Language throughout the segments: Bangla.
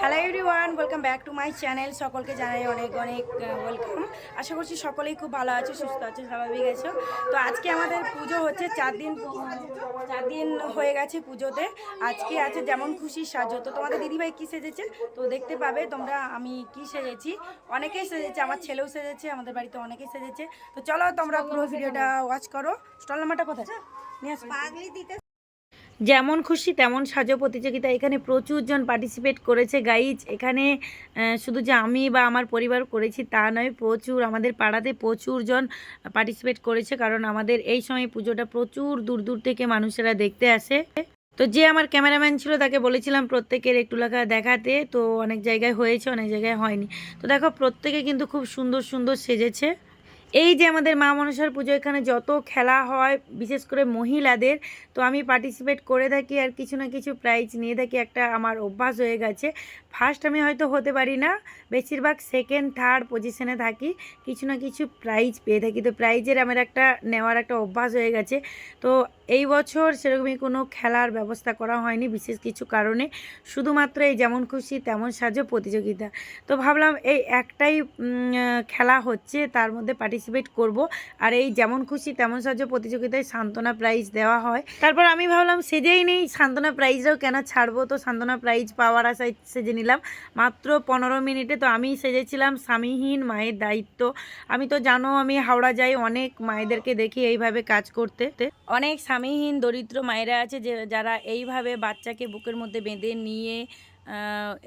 Hello everyone welcome back to my channel সকলকে জানাই অনেক অনেক ওয়েলকাম আশা করছি সকলেই খুব ভালো আছে, সুস্থ আছে, স্বাভাবিক আছো। তো আজকে আমাদের পুজো হচ্ছে, চার দিন চার দিন হয়ে গেছে পুজোতে। আজকে আছে যেমন খুশি সাজো। তো তোমাদের দিদিভাই কী সেজেছে? তো দেখতে পাবে তোমরা আমি কি সেজেছি। অনেকেই সেজেছে, আমার ছেলেও সেজেছে, আমাদের বাড়িতে অনেকেই সেজেছে। তো চলো তোমরা পুরো ভিডিওটা ওয়াচ করো। স্টল নাম্বারটা কোথায়? আসো। যেমন খুশি, তেমন সাজো প্রতিযোগিতা। এখানে প্রচুর জন পার্টিসিপেট করেছে গাইজ এখানে শুধু যে আমি বা আমার পরিবার করেছি তা নয়, প্রচুর, আমাদের পাড়াতে প্রচুর জন পার্টিসিপেট করেছে। কারণ আমাদের এই সময় পুজোটা প্রচুর দূর দূর থেকে মানুষেরা দেখতে আসে। তো যে আমার ক্যামেরাম্যান ছিল, তাকে বলেছিলাম প্রত্যেকের একটু লেখা দেখাতে। তো অনেক জায়গায় হয়েছে, অনেক জায়গায় হয়নি। তো দেখো, প্রত্যেকে কিন্তু খুব সুন্দর সুন্দর সেজেছে। এই যে আমাদের মা মনসার পুজো, এখানে যত খেলা হয়, বিশেষ করে মহিলাদের, তো আমি পার্টিসিপেট করে থাকি আর কিছু না কিছু প্রাইজ নিয়ে থাকি। একটা আমার অভ্যাস হয়ে গেছে। ফার্স্ট আমি হয়তো হতে পারি না, বেশিরভাগ সেকেন্ড থার্ড পজিশনে থাকি। কিছু না কিছু প্রাইজ পেয়ে থাকি। তো প্রাইজের আমার একটা, নেওয়ার একটা অভ্যাস হয়ে গেছে। তো এই বছর সেরকমই কোনো খেলার ব্যবস্থা করা হয়নি বিশেষ কিছু কারণে। শুধুমাত্র এই যেমন খুশি তেমন সাজো প্রতিযোগিতা। তো ভাবলাম এই একটাই খেলা হচ্ছে, তার মধ্যে পার্টিসিপেট করব। আর এই যেমন খুশি তেমন সাজো প্রতিযোগিতায় সান্ত্বনা প্রাইজ দেওয়া হয়। তারপর আমি ভাবলাম সেজেই নেই, সান্ত্বনা প্রাইজটাও কেন ছাড়বো? তো সান্ত্বনা প্রাইজ পাওয়ার আশায় সেজে নিলাম। মাত্র পনেরো মিনিটে তো আমি সেজেছিলাম, স্বামীহীন মায়ের দায়িত্ব। আমি তো জানো আমি হাওড়া যাই অনেক মায়েদেরকে দেখি এইভাবে কাজ করতে। অনেক স্বামীহীন দরিদ্র মায়েরা আছে যে, যারা এইভাবে বাচ্চাকে বুকের মধ্যে বেঁধে নিয়ে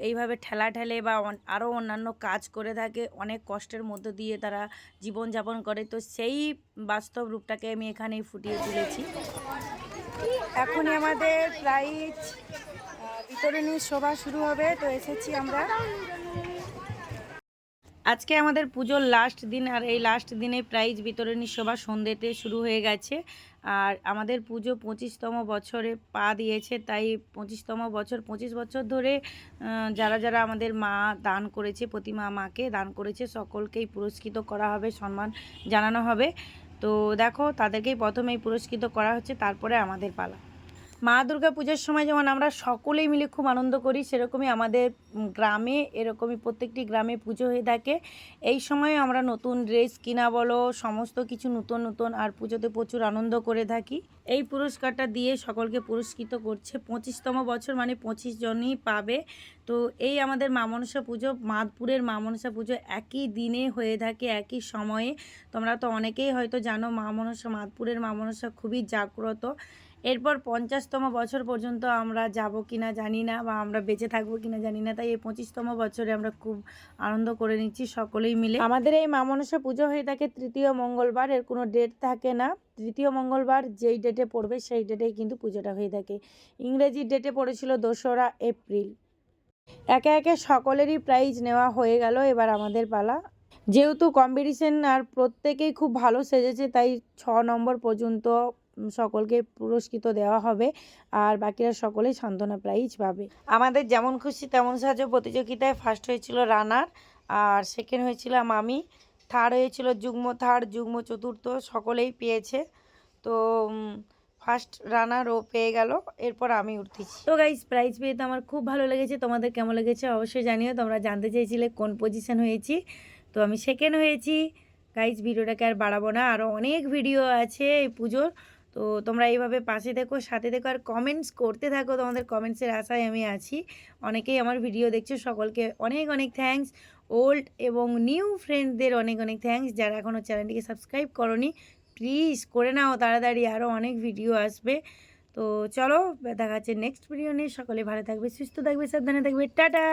এইভাবে ঠেলা ঠেলে বা আরও অন্যান্য কাজ করে থাকে, অনেক কষ্টের মধ্য দিয়ে তারা জীবনযাপন করে। তো সেই বাস্তব রূপটাকে আমি এখানেই ফুটিয়ে তুলেছি। এখনই আমাদের প্রাইজ বিতরণী সভা শুরু হবে, তো এসেছি আমরা। আজকে আমাদের পুজোর লাস্ট দিন, আর এই লাস্ট দিনে প্রাইজ বিতরণী সভা সন্ধ্যেতে শুরু হয়ে গেছে। আর আমাদের পুজো পঁচিশতম বছরে পা দিয়েছে, তাই পঁচিশতম বছর, পঁচিশ বছর ধরে যারা যারা আমাদের মা দান করেছে, প্রতিমা মাকে দান করেছে, সকলকেই পুরস্কৃত করা হবে, সম্মান জানানো হবে। তো দেখো, তাদেরকেই প্রথমেই পুরস্কৃত করা হচ্ছে, তারপরে আমাদের পালা। মা দুর্গা পুজোর সময় যেমন আমরা সকলেই মিলে খুব আনন্দ করি, সেরকমই আমাদের গ্রামে এরকমই প্রত্যেকটি গ্রামে পুজো হয়ে থাকে। এই সময় আমরা নতুন ড্রেস কিনা বলো, সমস্ত কিছু নতুন নতুন আর পুজোতে প্রচুর আনন্দ করে থাকি। এই পুরস্কারটা দিয়ে সকলকে পুরস্কৃত করছে পঁচিশতম বছর মানে পঁচিশ জনই পাবে। তো এই আমাদের মা মনসা পুজো মাদপুরের মা মনসা পুজো একই দিনে হয়ে থাকে, একই সময়ে। তোমরা তো অনেকেই হয়তো জানো মা মনসা মাদপুরের মা মনসা খুবই জাগ্রত। এরপর পঞ্চাশতম বছর পর্যন্ত আমরা যাব কি না জানি না বা আমরা বেঁচে থাকব কিনা জানি না, তাই এই পঁচিশতম বছরে আমরা খুব আনন্দ করে নিচ্ছি সকলেই মিলে। আমাদের এই মা মনসা পুজো হয়ে থাকে তৃতীয় মঙ্গলবার, এর কোনো ডেট থাকে না। তৃতীয় মঙ্গলবার যেই ডেটে পড়বে সেই ডেটেই কিন্তু পুজোটা হয়ে থাকে। ইংরেজি ডেটে পড়েছিল দোসরা এপ্রিল। একে একে সকলেরই প্রাইজ নেওয়া হয়ে গেল এবার আমাদের পালা। যেহেতু কম্পিটিশন আর প্রত্যেকেই খুব ভালো সেজেছে, তাই ছ নম্বর পর্যন্ত সকলকে পুরস্কৃত দেওয়া হবে আর বাকিরা সকলেই সান্ত্বনা প্রাইজ পাবে। আমাদের যেমন খুশি তেমন সাহায্য প্রতিযোগিতায় ফার্স্ট হয়েছিল রানার আর সেকেন্ড হয়েছিলাম আমি থার্ড হয়েছিল যুগ্ম থার্ড যুগ্ম চতুর্থ সকলেই পেয়েছে। তো ফার্স্ট রানার ও পেয়ে গেল এরপর আমি উঠতেছি। তো গাইজ প্রাইজ পেয়ে তো আমার খুব ভালো লেগেছে। তোমাদের কেমন লেগেছে অবশ্যই জানিও তোমরা জানতে চেয়েছিলে কোন পজিশন হয়েছি। তো আমি সেকেন্ড হয়েছি। গাইজ ভিডিওটাকে আর বাড়াবো না আরও অনেক ভিডিও আছে এই পুজোর। তো তোমরা এইভাবে পাশে দেখো সাথে দেখো আর কমেন্টস করতে থাকো। তোমাদের কমেন্টসের আশায় আমি আছি। অনেকেই আমার ভিডিও দেখছ, সকলকে অনেক অনেক থ্যাঙ্কস ওল্ড এবং নিউ ফ্রেন্ডদের অনেক অনেক থ্যাঙ্কস যারা এখনও চ্যানেলটিকে সাবস্ক্রাইব করনি প্লিজ করে নাও। তাড়াতাড়ি আরও অনেক ভিডিও আসবে। তো চলো, দেখা যাচ্ছে নেক্সট ভিডিও নিয়ে। সকলে ভালো থাকবে, সুস্থ থাকবে, সাবধানে থাকবে। টাটা!